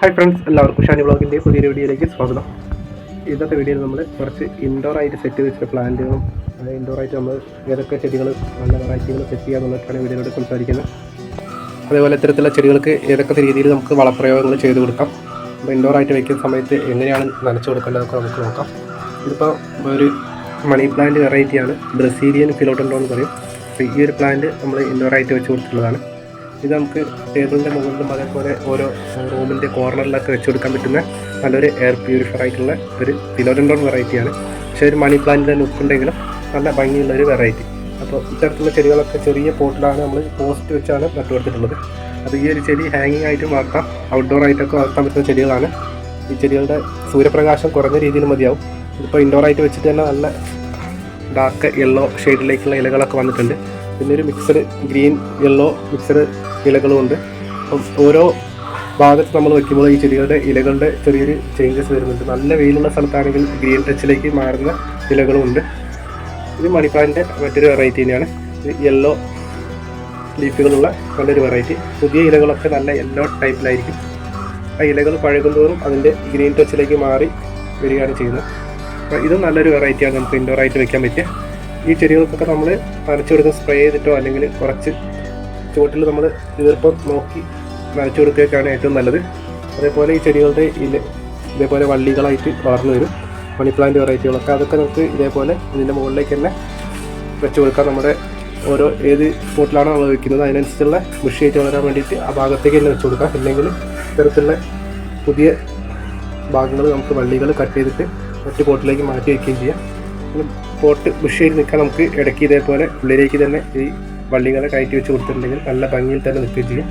Hi friends എല്ലാവർക്കും ഷാനി ബ്ലോഗിന്റെ പുതിയൊരു വീഡിയോയിലേക്ക് സ്വാഗതം. ഇന്നത്തെ വീഡിയോയിൽ നമ്മൾ കുറച്ച് ഇൻഡോർ ആയിട്ട് സെറ്റ് വെച്ച പ്ലാന്റുകളും ഇൻഡോർ ആയിട്ട് നമ്മൾ ഏതൊക്കെ ചെടികൾ നല്ല വെറൈറ്റികൾ സെറ്റ് ചെയ്യാന്നുള്ളതൊക്കെയാണ് വീഡിയോയിലൂടെ സംസാരിക്കുന്നത്. അതേപോലെ ഇത്തരത്തിലുള്ള ചെടികൾക്ക് ഏതൊക്കെ രീതിയിൽ നമുക്ക് വളപ്രയോഗങ്ങൾ ചെയ്തു കൊടുക്കാം അപ്പോൾ ഇൻഡോർ ആയിട്ട് വയ്ക്കുന്ന സമയത്ത് എങ്ങനെയാണ് നനച്ചു കൊടുക്കേണ്ടതൊക്കെ നമുക്ക് നോക്കാം. ഇതിപ്പോൾ ഒരു മണി പ്ലാന്റ് വെറൈറ്റിയാണ് ബ്രസീലിയൻ ഫിലോട്ടൻഡോ എന്ന് പറയും. അപ്പോൾ ഈ ഒരു പ്ലാന്റ് നമ്മൾ ഇൻഡോർ ആയിട്ട് വെച്ച് കൊടുത്തിട്ടുള്ളതാണ്. ഇത് നമുക്ക് ടേബിളിന്റെ മുകളിലും അതേപോലെ ഓരോ റൂമിന്റെ കോർണറിലൊക്കെ വെച്ച് കൊടുക്കാൻ പറ്റുന്ന നല്ലൊരു എയർ പ്യൂരിഫയർ ആയിട്ടുള്ള ഒരു ഫിലോഡൻഡോൺ വെറൈറ്റിയാണ്. പക്ഷേ ഒരു മണി പ്ലാന്റിന്റെ ലുക്ക് ഉണ്ടെങ്കിലും നല്ല ഭംഗിയുള്ള ഒരു വെറൈറ്റി അപ്പോൾ ഇത്തരത്തിലുള്ള ചെടികളൊക്കെ ചെറിയ പോട്ടിലാണ് നമ്മൾ പോസ്റ്റ് വെച്ചാണ് നട്ടുകൊടുത്തിട്ടുള്ളത് അപ്പോൾ ഈ ഒരു ചെടി ഹാങ്ങിങ് ആയിട്ടും വളർത്താം ഔട്ട്ഡോർ ആയിട്ടൊക്കെ വളർത്താൻ പറ്റുന്ന ചെടികളാണ്. ഈ ചെടികളുടെ സൂര്യപ്രകാശം കുറഞ്ഞ രീതിയിൽ മതിയാവും. ഇതിപ്പോൾ ഇൻഡോർ ആയിട്ട് വെച്ചിട്ട് തന്നെ നല്ല ഡാർക്ക് യെല്ലോ ഷെയ്ഡിലേക്കുള്ള ഇലകളൊക്കെ വന്നിട്ടുണ്ട്. പിന്നെ ഒരു മിക്സഡ് ഗ്രീൻ യെല്ലോ മിക്സഡ് ഇലകളും ഉണ്ട്. അപ്പം ഓരോ ഭാഗത്ത് നമ്മൾ വെക്കുമ്പോൾ ഈ ചെടികളുടെ ഇലകളുടെ ചെറിയൊരു ചേഞ്ചസ് വരുന്നുണ്ട്. നല്ല വെയിലുള്ള സ്ഥലത്താണെങ്കിൽ ഗ്രീൻ ടച്ചിലേക്ക് മാറുന്ന ഇലകളും ഉണ്ട്. ഇത് മണിപ്പാലിന്റെ മറ്റൊരു വെറൈറ്റി തന്നെയാണ്. ഇത് യെല്ലോ ലീഫുകളുള്ള നല്ലൊരു വെറൈറ്റി പുതിയ ഇലകളൊക്കെ നല്ല യെല്ലോ ടൈപ്പിലായിരിക്കും ആ ഇലകൾ പഴകുന്തോറും അതിന്റെ ഗ്രീൻ ടച്ചിലേക്ക് മാറി വരികയാണ് ചെയ്യുന്നത്. അപ്പോൾ ഇതും നല്ലൊരു വെറൈറ്റിയാണ് നമുക്ക് ഇൻഡോർ ആയിട്ട് വെക്കാൻ പറ്റിയ. ഈ ചെടികൾക്കൊക്കെ നമ്മൾ നനച്ചു കൊടുക്കുക സ്പ്രേ ചെയ്തിട്ടോ അല്ലെങ്കിൽ കുറച്ച് ചുവട്ടിൽ നമ്മൾ ഈർപ്പം നോക്കി നനച്ചു കൊടുക്കുകയൊക്കെയാണ് ഏറ്റവും നല്ലത്. അതേപോലെ ഈ ചെടികളുടെ ഇല ഇതേപോലെ വള്ളികളായിട്ട് വളർന്നു വരും. മണി പ്ലാന്റ് വെറൈറ്റികളൊക്കെ അതൊക്കെ നമുക്ക് ഇതേപോലെ ഇതിന്റെ മുകളിലേക്ക് തന്നെ വെച്ച് കൊടുക്കാം. നമ്മുടെ ഓരോ ഏത് സ്പോട്ടിലാണോ നമ്മൾ വെക്കുന്നത് അതിനനുസരിച്ചുള്ള ബുഷിയായിട്ട് വളരാൻ വേണ്ടിയിട്ട് ആ ഭാഗത്തേക്ക് തന്നെ വെച്ച് കൊടുക്കാം. ഇല്ലെങ്കിൽ ഇത്തരത്തിലുള്ള പുതിയ ഭാഗങ്ങൾ നമുക്ക് വള്ളികൾ കട്ട് ചെയ്തിട്ട് മറ്റു പോട്ടിലേക്ക് മാറ്റി വയ്ക്കുകയും ചെയ്യാം. പോട്ട് ബുഷിയായിട്ട് നിൽക്കാൻ നമുക്ക് ഇടയ്ക്ക് ഇതേപോലെ ഉള്ളിലേക്ക് തന്നെ ഈ വള്ളികളെ കയറ്റി വെച്ച് കൊടുത്തിട്ടുണ്ടെങ്കിൽ നല്ല ഭംഗിയിൽ തന്നെ നിൽക്കുകയും ചെയ്യും.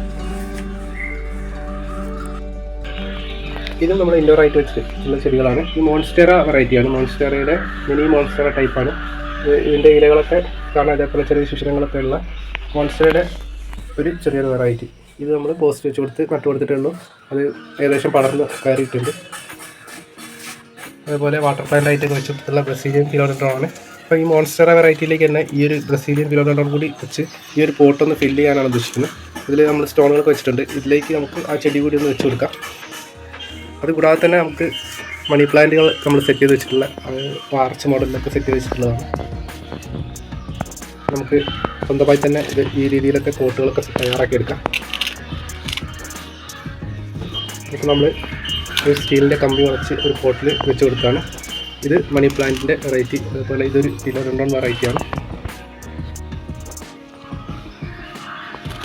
ഇത് നമ്മൾ ഇൻഡോർ ആയിട്ട് വെച്ചിട്ടുള്ള ചെടികളാണ്. ഈ മോൺസ്റ്റേറ വെറൈറ്റിയാണ് മോൺസ്റ്റേറയുടെ മിനി മോൺസ്റ്റേറ ടൈപ്പാണ് ഇതിന്റെ ഇലകളൊക്കെ കാണാൻ അതേപോലെ ചെറിയ ശിശിരങ്ങളൊക്കെ ഉള്ള മോൺസ്റ്റേറയുടെ ഒരു ചെറിയൊരു വെറൈറ്റി ഇത് നമ്മൾ പോസ്റ്റ് വെച്ച് കൊടുത്ത് നട്ടു കൊടുത്തിട്ടുള്ളൂ അത് ഏകദേശം പടർന്ന് കയറിയിട്ടുണ്ട്. അതേപോലെ വാട്ടർ പ്ലാന്റ് ആയിട്ടൊക്കെ വെച്ചിട്ടുള്ള ബ്രസീലിയൻ കിലോമീറ്റർ ആണ്. അപ്പോൾ ഈ മോൺസ്റ്റർ വെറൈറ്റിയിലേക്ക് തന്നെ ഈ ഒരു ബ്രസീലിയൻ ഫിലോഡൻഡ്രോൺ കൂടി വെച്ച് ഈ ഒരു പോട്ടൊന്ന് ഫില്ല് ചെയ്യാനാണ് ഉദ്ദേശിക്കുന്നത്. ഇതിൽ നമ്മൾ സ്റ്റോണുകളൊക്കെ വെച്ചിട്ടുണ്ട്. ഇതിലേക്ക് നമുക്ക് ആ ചെടി കൂടി ഒന്ന് വെച്ച് കൊടുക്കാം. അത് കൂടാതെ തന്നെ നമുക്ക് മണി പ്ലാന്റുകൾ നമ്മൾ സെറ്റ് ചെയ്ത് വെച്ചിട്ടുള്ള ആർച്ച് മോഡലിലൊക്കെ സെറ്റ് ചെയ്ത് വെച്ചിട്ടുള്ളതാണ്. നമുക്ക് സ്വന്തമായി തന്നെ ഇത് ഈ രീതിയിലൊക്കെ കോട്ടുകളൊക്കെ തയ്യാറാക്കി എടുക്കാം. ഇപ്പം നമ്മൾ ഒരു സ്റ്റീലിന്റെ കമ്പി വളച്ച് ഒരു പോട്ടിൽ വെച്ച് കൊടുത്താണ്. ഇത് മണി പ്ലാന്റിന്റെ വെറൈറ്റി. അതുപോലെ ഇതൊരു കിലോ രണ്ടോൺ വെറൈറ്റിയാണ്.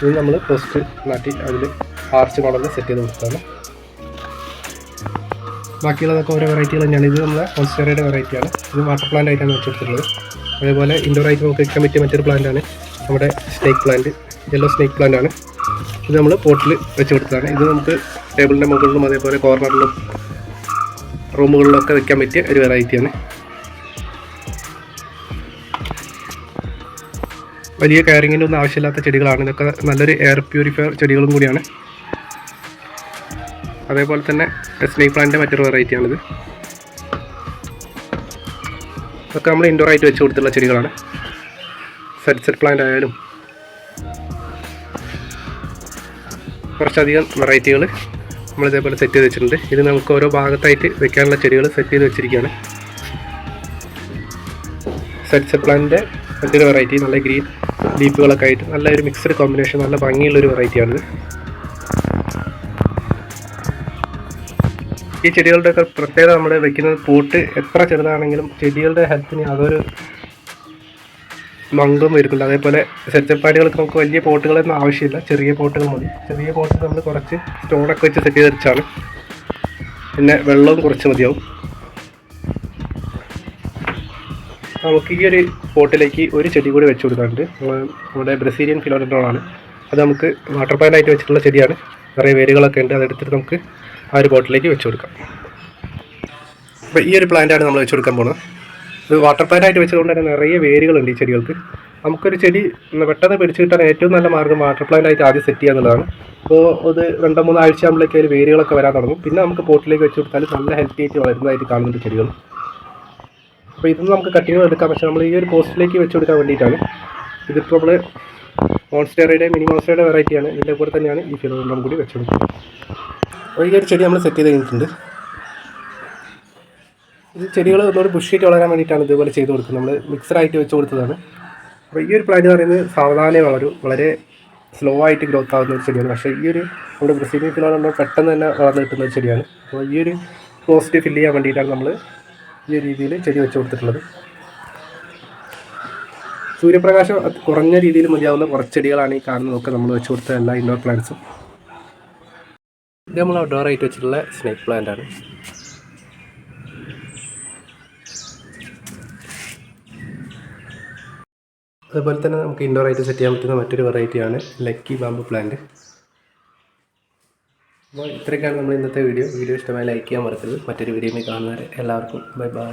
ഇത് നമ്മൾ പോസ്റ്റ് നാട്ടി അതിൽ ആർച്ച് മോഡലിൽ സെറ്റ് ചെയ്ത് കൊടുത്താണ്. ബാക്കിയുള്ളതൊക്കെ ഓരോ വെറൈറ്റികൾ തന്നെയാണ്. ഇത് നമ്മുടെ ഹോസ്റ്റേറിയുടെ വെറൈറ്റിയാണ്. ഇത് വാട്ടർ പ്ലാന്റ് ആയിട്ടാണ് വെച്ചെടുത്തിട്ടുള്ളത് അതേപോലെ ഇൻഡോർ ആയിട്ട് നമുക്ക് വെക്കാൻ പറ്റിയ മറ്റൊരു പ്ലാന്റ് ആണ് നമ്മുടെ snake plant yellow snake plant ആണ്. ഇത് നമ്മൾ പോട്ടിൽ വെച്ച് കൊടുത്തതാണ്. ഇത് നമുക്ക് ടേബിളിന്റെ മുകളിലും അതേപോലെ കോർണറിലും റൂമുകളിലൊക്കെ വെക്കാൻ പറ്റിയ ഒരു വെറൈറ്റിയാണ്. വലിയ കയറിങ്ങിന്റെ ഒന്നും ആവശ്യമില്ലാത്ത ചെടികളാണ്. ഇതൊക്കെ നല്ലൊരു എയർ പ്യൂരിഫയർ ചെടികളും കൂടിയാണ്. അതേപോലെ തന്നെ സ്നേക്ക് പ്ലാന്റിന്റെ മറ്റൊരു വെറൈറ്റിയാണിത്. ഇതൊക്കെ നമ്മൾ ഇൻഡോർ ആയിട്ട് വെച്ച് കൊടുത്തുള്ള ചെടികളാണ്. സെറ്റ് സെറ്റ് പ്ലാന്റ് ആയാലും കുറച്ചധികം വെറൈറ്റികൾ നമ്മൾ ഇതേപോലെ സെറ്റ് ചെയ്ത് വെച്ചിട്ടുണ്ട്. ഇത് നമുക്ക് ഓരോ ഭാഗത്തായിട്ട് വെക്കാനുള്ള ചെടികൾ സെറ്റ് ചെയ്ത് വെച്ചിരിക്കുകയാണ്. സെറ്റ് സെറ്റ് പ്ലാന്റിന്റെ മറ്റൊരു വെറൈറ്റി നല്ല ഗ്രീൻ ലീഫുകളൊക്കെ ആയിട്ട് നല്ല ഒരു മിക്സഡ് കോമ്പിനേഷൻ നല്ല ഭംഗിയുള്ളൊരു വെറൈറ്റിയാണിത് ഈ ചെടികളുടെയൊക്കെ പ്രത്യേകത നമ്മൾ വെക്കുന്നത് പോട്ട് എത്ര ചെറുതാണെങ്കിലും ചെടികളുടെ ഹെൽത്തിന് അതൊരു മങ്കും വരുന്നുണ്ട് അതേപോലെ സെറ്റപ്പാടികൾക്ക് നമുക്ക് വലിയ പോട്ടുകളൊന്നും ആവശ്യമില്ല. ചെറിയ പോട്ടുകൾ മതി. ചെറിയ പോട്ട് നമ്മൾ കുറച്ച് സ്റ്റോണൊക്കെ വെച്ച് സെറ്റ് ചെയ്ത് വെച്ചാണ് പിന്നെ വെള്ളവും കുറച്ച് മതിയാവും. നമുക്ക് ഈ ഒരു പോട്ടിലേക്ക് ഒരു ചെടി കൂടി വെച്ച് കൊടുക്കാറുണ്ട് നമ്മുടെ ബ്രസീലിയൻ ഫിലോഡൻഡ്രോൺ അത് നമുക്ക് വാട്ടർ പാനായിട്ട് വെച്ചിട്ടുള്ള ചെടിയാണ്. നിറയെ വേരുകളൊക്കെ ഉണ്ട്. അതെടുത്തിട്ട് നമുക്ക് ആ ഒരു ബോട്ടിലേക്ക് വെച്ച് കൊടുക്കാം. അപ്പോൾ ഈ ഒരു പ്ലാന്റാണ് നമ്മൾ വെച്ച് കൊടുക്കാൻ പോകുന്നത് ഇത് വാട്ടർ പ്ലാന്റ് ആയിട്ട് വെച്ചതുകൊണ്ട് തന്നെ നിറയെ വേരുകളുണ്ട് ഈ ചെടികൾക്ക്. നമുക്കൊരു ചെടി പെട്ടെന്ന് പിടിച്ചു കിട്ടാൻ ഏറ്റവും നല്ല മാർഗം വാട്ടർ പ്ലാന്റ് ആയിട്ട് ആദ്യം സെറ്റ് ചെയ്യുക എന്നുള്ളതാണ്. അപ്പോൾ അത് രണ്ടോ മൂന്നോ ആഴ്ച ആകുമ്പോഴേക്ക് അതിൽ വേരുകളൊക്കെ വരാൻ തുടങ്ങും. പിന്നെ നമുക്ക് പോട്ടിലേക്ക് വെച്ച് കൊടുത്താൽ നല്ല ഹെൽത്തി ആയിട്ട് വളരുന്നതായിട്ട് കാണുന്നുണ്ട് ചെടികൾ. അപ്പോൾ ഇതൊന്നും നമുക്ക് കട്ടിങ് എടുക്കാം. പക്ഷേ നമ്മൾ ഈ ഒരു പോസ്റ്റിലേക്ക് വെച്ച് കൊടുക്കാൻ വേണ്ടിയിട്ടാണ്. ഇതിപ്പോൾ നമ്മൾ മോൺസ്റ്റേറയുടെ മിനി മോൺസ്റ്റേറയുടെ വെറൈറ്റിയാണ് ഇതിന്റെ കൂടെ തന്നെയാണ് ഈ ഫിലോറിനും കൂടി വെച്ചെടുക്കുന്നത് അപ്പോൾ ഈ ഒരു ചെടി നമ്മൾ സെറ്റ് ചെയ്ത് കഴിഞ്ഞിട്ടുണ്ട്. ഇത് ചെടികൾ ഒന്നുകൂടി ബുഷിയായിട്ട് വളരാൻ വേണ്ടിയിട്ടാണ് ഇതുപോലെ ചെയ്ത് കൊടുക്കുന്നത്. നമ്മൾ മിക്സറായിട്ട് വെച്ച് കൊടുത്തതാണ്. അപ്പോൾ ഈ ഒരു പ്ലാന്റ് പറയുന്നത് സാവധാനം വളരും വളരെ സ്ലോ ആയിട്ട് ഗ്രോത്ത് ആവുന്ന ഒരു ചെടിയാണ്. പക്ഷേ ഈ ഒരു നമ്മുടെ ബ്രസീലിയൻ ഫിലോൺ നമ്മൾ പെട്ടെന്ന് തന്നെ വളർന്നു കിട്ടുന്ന ഒരു ചെടിയാണ്. അപ്പോൾ ഈ ഒരു പോസ്റ്റ് ഫില്ല് ചെയ്യാൻ വേണ്ടിയിട്ടാണ് നമ്മൾ ഈ രീതിയിൽ ചെടി വെച്ച് കൊടുത്തിട്ടുള്ളത്. സൂര്യപ്രകാശം കുറഞ്ഞ രീതിയിൽ മതിയാവുന്ന കുറച്ച് ചെടികളാണ് ഈ കാണുന്നതൊക്കെ നമ്മൾ വെച്ച് കൊടുത്ത എല്ലാ ഇൻഡോർ പ്ലാന്റ്സും ഇത് നമ്മൾ ഔട്ട്ഡോർ ആയിട്ട് വെച്ചിട്ടുള്ള സ്നേക്ക് പ്ലാന്റ് ആണ്. അതുപോലെ തന്നെ നമുക്ക് ഇൻഡോർ ആയിട്ട് സെറ്റ് ചെയ്യാൻ പറ്റുന്ന മറ്റൊരു വെറൈറ്റിയാണ് ലക്കി ബാമ്പു പ്ലാന്റ് അപ്പോൾ ഇത്രയൊക്കെയാണ് നമ്മൾ ഇന്നത്തെ വീഡിയോ വീഡിയോ ഇഷ്ടമായി ലൈക്ക് ചെയ്യാൻ മറക്കരുത്. മറ്റൊരു വീഡിയോയിൽ കാണുന്നവരെ എല്ലാവർക്കും ബൈ ബൈ